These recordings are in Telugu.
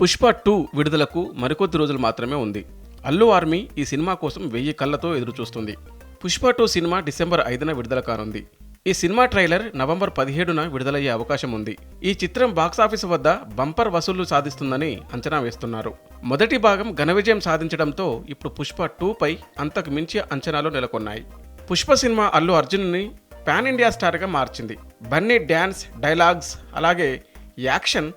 పుష్ప టూ విడుదలకు మరికొద్ది రోజులు మాత్రమే ఉంది. అల్లు ఆర్మీ ఈ సినిమా కోసం వెయ్యి కళ్ళతో ఎదురుచూస్తుంది. పుష్ప టూ సినిమా డిసెంబర్ ఐదున విడుదల కానుంది. ఈ సినిమా ట్రైలర్ నవంబర్ పదిహేడున విడుదలయ్యే అవకాశం ఉంది. ఈ చిత్రం బాక్సాఫీస్ వద్ద బంపర్ వసూళ్ళు సాధిస్తుందని అంచనా వేస్తున్నారు. మొదటి భాగం ఘన విజయం సాధించడంతో ఇప్పుడు పుష్ప టూ పై అంతకు మించి అంచనాలు నెలకొన్నాయి. పుష్ప సినిమా అల్లు అర్జున్ని పాన్ ఇండియా స్టార్గా మార్చింది. బన్నీ డ్యాన్స్ డైలాగ్స్ అలాగే యాక్షన్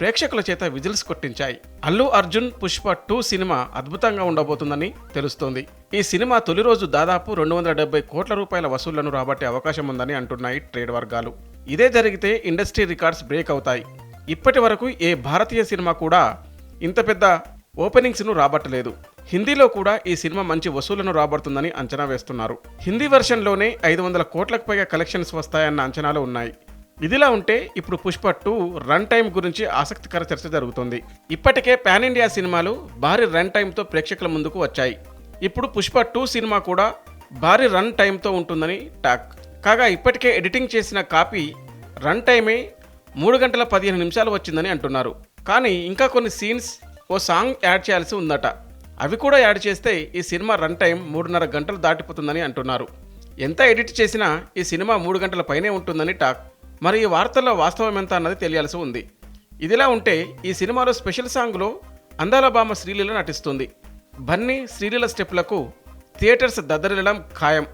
ప్రేక్షకుల చేత విజిల్స్ కొట్టించాయి. అల్లు అర్జున్ పుష్ప టూ సినిమా అద్భుతంగా ఉండబోతుందని తెలుస్తోంది. ఈ సినిమా తొలి రోజు దాదాపు రెండు వందల డెబ్బై కోట్ల రూపాయల వసూళ్ళను రాబట్టే అవకాశం ఉందని అంటున్నాయి ట్రేడ్ వర్గాలు. ఇదే జరిగితే ఇండస్ట్రీ రికార్డ్స్ బ్రేక్ అవుతాయి. ఇప్పటి వరకు ఏ భారతీయ సినిమా కూడా ఇంత పెద్ద ఓపెనింగ్స్ను రాబట్టలేదు. హిందీలో కూడా ఈ సినిమా మంచి వసూళ్ళను రాబడుతుందని అంచనా వేస్తున్నారు. హిందీ వెర్షన్లోనే ఐదు వందల కోట్లకు పైగా కలెక్షన్స్ వస్తాయన్న అంచనాలు ఉన్నాయి. ఇదిలా ఉంటే ఇప్పుడు పుష్ప టూ రన్ టైం గురించి ఆసక్తికర చర్చ జరుగుతుంది. ఇప్పటికే పాన్ ఇండియా సినిమాలు భారీ రన్ టైంతో ప్రేక్షకుల ముందుకు వచ్చాయి. ఇప్పుడు పుష్ప టూ సినిమా కూడా భారీ రన్ టైంతో ఉంటుందని టాక్. కాగా ఇప్పటికే ఎడిటింగ్ చేసిన కాపీ రన్ టైమే మూడు గంటల పదిహేను నిమిషాలు వచ్చిందని అంటున్నారు. కానీ ఇంకా కొన్ని సీన్స్ ఓ సాంగ్ యాడ్ చేయాల్సి ఉందట. అవి కూడా యాడ్ చేస్తే ఈ సినిమా రన్ టైం మూడున్నర గంటలు దాటిపోతుందని అంటున్నారు. ఎంత ఎడిట్ చేసినా ఈ సినిమా మూడు గంటల పైనే ఉంటుందని టాక్. మరి ఈ వార్తల్లో వాస్తవం ఎంత అన్నది తెలియాల్సి ఉంది. ఇదిలా ఉంటే ఈ సినిమాలో స్పెషల్ సాంగ్లో అందాల బామ్మ శ్రీలీల నటిస్తుంది. బన్నీ శ్రీలీల స్టెప్లకు థియేటర్స్ దద్దరిల్లడం ఖాయం.